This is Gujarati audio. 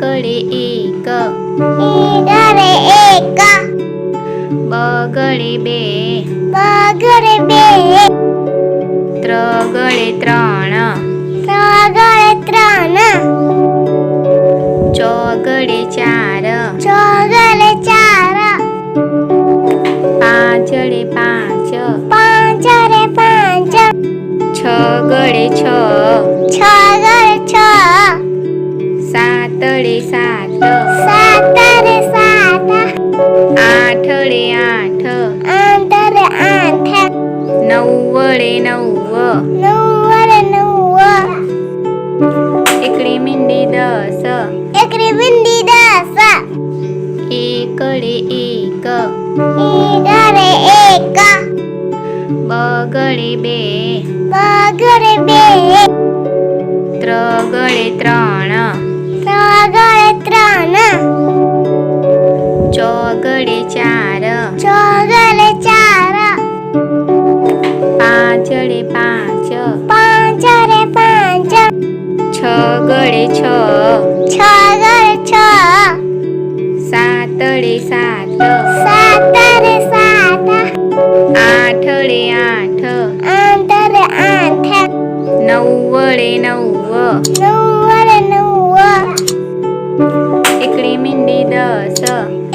એકડે એક. ઈડરે એક. બગડે બે. બગડે બે. ત્રગડે ત્રણ. ત્રગડે ત્રણ. ચોગડે ચાર. ચોગડે ચાર. પાંચડે પાંચ. પાંચડે પાંચ. છગડે છ. આઠ. આઠ નવ્વડે નવ વડે નવ એકડી મીંડી દસ. એકડી મીંડી દસ. એકડે એક. ઈડરે એક. બગડે બે. બગડે બે. ત્રગડે ત્રણ. પાંચડે પાંચ. પાંચરે પાંચ. છગડે છ. છગડે છ. સાત રે સાત. સાતરે સાત. આઠડે આઠ. આઠરે આઠ. નવ્વડે નવ. નવરે નવ. એકડી મીંડી દસ.